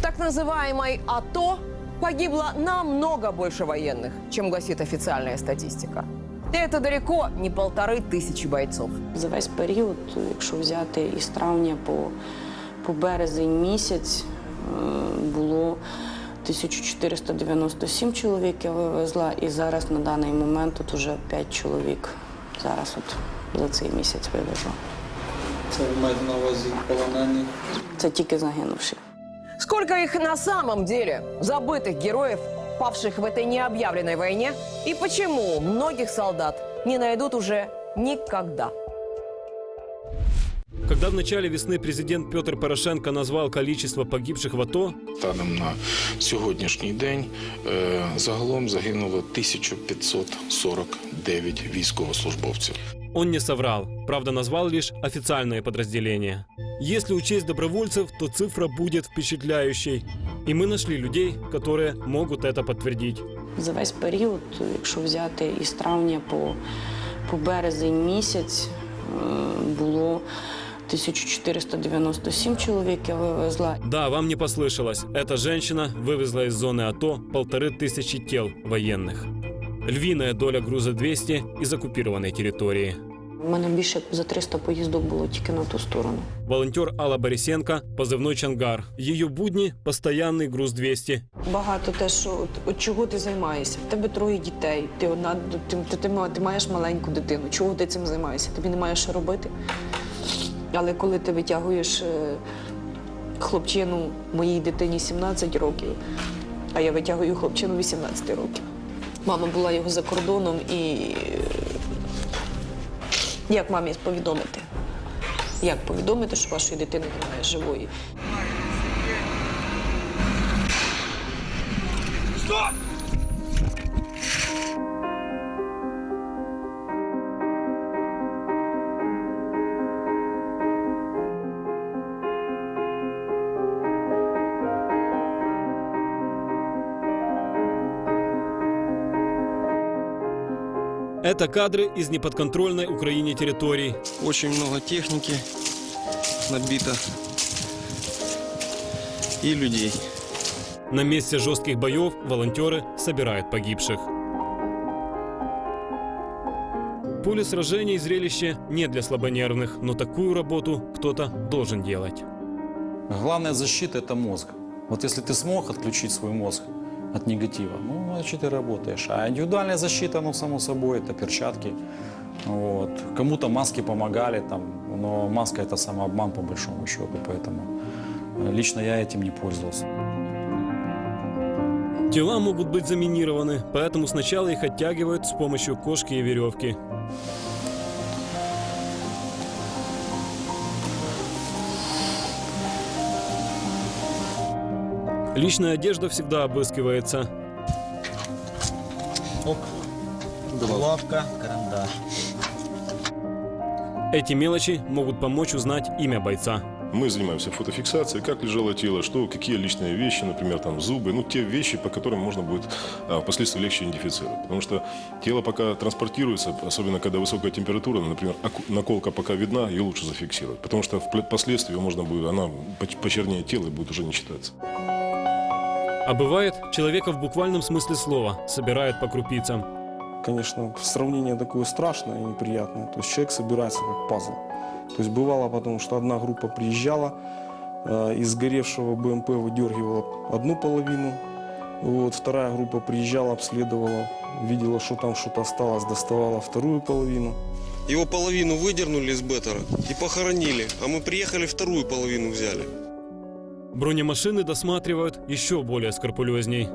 В так называемой АТО погибло намного больше военных, чем гласит официальная статистика. И это далеко не полторы тысячи бойцов. За весь період, якщо взяти із травня по, по березень місяць, е, було 1497 чоловік я вивезла, і зараз на даний момент тут вже 5 чоловік. Зараз от за цей місяць вивезла. Це ви маєте на увазі полонених? Це тільки загинувши. Сколько их на самом деле, забытых героев, павших в этой необъявленной войне, и почему многих солдат не найдут уже никогда. Когда в начале весны президент Петр Порошенко назвал количество погибших в АТО, Станом на сьогоднішній день е, загалом загинуло 1549 військовослужбовців. он не соврал, правда назвал лишь официальные подразделения. Если учесть добровольцев, то цифра будет впечатляющей. И мы нашли людей, которые могут это подтвердить. За весь період, якщо взяти із травня по, по березень місяць, е, було 1497 чоловік я вивезла. Да, вам не послышалось. Эта женщина вывезла из зоны АТО полторы тысячи тел военных. Львиная доля груза 200 из оккупированной территории. У мене більше за 300 поїздок було тільки на ту сторону. Волонтер Алла Борисенко, позывной Чангар. Ее будни – постоянный груз 200. Багато те, що от, от чого ти займаєшся? В тебе троє дітей, ти одна ти, ти, ти, ти маєш маленьку дитину. Чого ти цим займаєшся? Тобі немає що робити. Але коли ти витягуєш е, хлопчину моїй дитині 17 років, а я витягую хлопчину 18 років. Мама була його за кордоном і е, як мамі повідомити? Як повідомити, що вашої дитини немає живої? Это кадры из неподконтрольной Украине территорий. Очень много техники набито и людей. На месте жестких боев волонтеры собирают погибших. Поле сражений – зрелище не для слабонервных, но такую работу кто-то должен делать. Главная защита – это мозг. Вот если ты смог отключить свой мозг от негатива, ну, значит, ты работаешь. А индивидуальная защита, ну, само собой, это перчатки. Вот. Кому-то маски помогали, там, но маска – это самообман, по большому счету, поэтому э, лично я этим не пользовался. Тела могут быть заминированы, поэтому сначала их оттягивают с помощью кошки и веревки. Личная одежда всегда обыскивается. Лавка, карандаш. Эти мелочи могут помочь узнать имя бойца. Мы занимаемся фотофиксацией, как лежало тело, что, какие личные вещи, например, там зубы, ну, те вещи, по которым можно будет а, впоследствии легче идентифицировать. Потому что тело пока транспортируется, особенно когда высокая температура, например, оку- наколка пока видна, ее лучше зафиксировать. Потому что впоследствии можно будет, она поч- почернее тело и будет уже не читаться. А бывает, человека в буквальном смысле слова собирают по крупицам. Конечно, сравнение такое страшное и неприятное. То есть человек собирается как пазл. То есть бывало потому, что одна группа приезжала, э, из сгоревшего БМП выдергивала одну половину, вот, вторая группа приезжала, обследовала, видела, что там что-то осталось, доставала вторую половину. Его половину выдернули из беттера и похоронили, а мы приехали вторую половину взяли. Бронемашины досматривают еще более скрупулезней.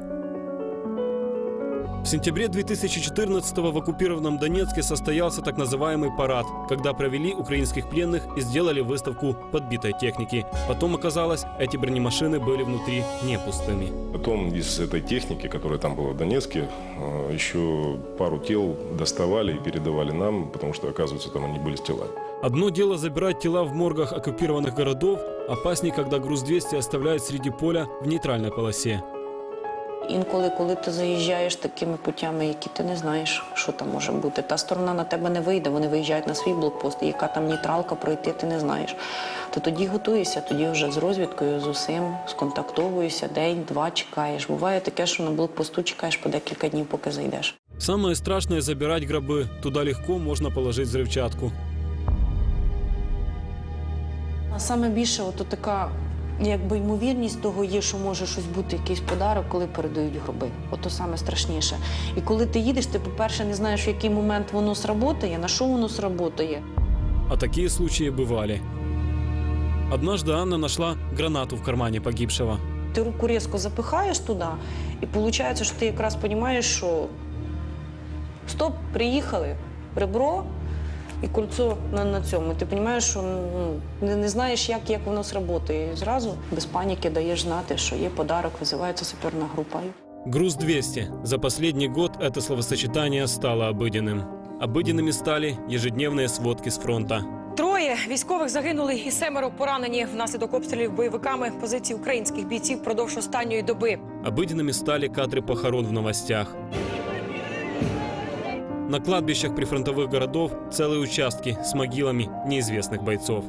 В сентябре 2014 в оккупированном Донецке состоялся так называемый парад, когда провели украинских пленных и сделали выставку подбитой техники. Потом оказалось, эти бронемашины были внутри не пустыми. Потом из этой техники, которая там была в Донецке, э, еще пару тел доставали и передавали нам, потому что, оказывается, там они были с телами. Одно дело забирать тела в моргах оккупированных городов, опаснее, когда груз 200 оставляют среди поля в нейтральной полосе. Інколи, коли ти заїжджаєш такими путями, які ти не знаєш, що там може бути, та сторона на тебе не вийде, вони виїжджають на свій блокпост, і яка там нейтралка пройти, ти не знаєш. То тоді готуєшся, тоді вже з розвідкою, з усім, сконтактовуєшся, день, два чекаєш. Буває таке, що на блокпосту чекаєш по декілька днів, поки зайдеш. Самое страшное – забирать гробы. Туда легко можно положить взрывчатку. А саме більше, от така якби ймовірність того є, що може щось бути, якийсь подарок, коли передають гроби. Ото саме страшніше. І коли ти їдеш, ти, по-перше, не знаєш, в який момент воно сработає, на що воно сработає. А такие случаи бывали. Однажды Анна нашла гранату в кармане погибшего. Ти руку різко запихаєш туди, і виходить, що ти якраз розумієш, що стоп, приїхали, ребро і кольцо на, на цьому. І ти розумієш, що ну, не, не знаєш, як, як воно сработає. І зразу без паніки даєш знати, що є подарок, визивається саперна група. Груз 200. За последний год это словосочетание стало обыденным. Обыденными стали ежедневные сводки с фронта. Троє військових загинули і семеро поранені внаслідок обстрілів бойовиками позицій українських бійців впродовж останньої доби. Обыденными стали кадры похорон в новостях. На кладбищах прифронтовых городов целые участки с могилами неизвестных бойцов.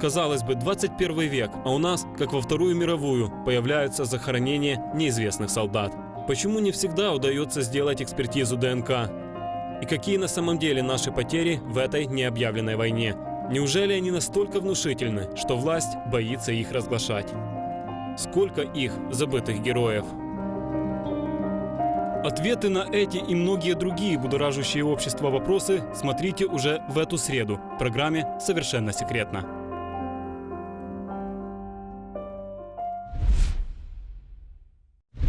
Казалось бы, 21 век, а у нас, как во Вторую мировую, появляются захоронения неизвестных солдат. Почему не всегда удается сделать экспертизу ДНК? И какие на самом деле наши потери в этой необъявленной войне? Неужели они настолько внушительны, что власть боится их разглашать? Сколько их забытых героев? Ответы на эти и многие другие будоражащие общество вопросы смотрите уже в эту среду в программе «Совершенно секретно».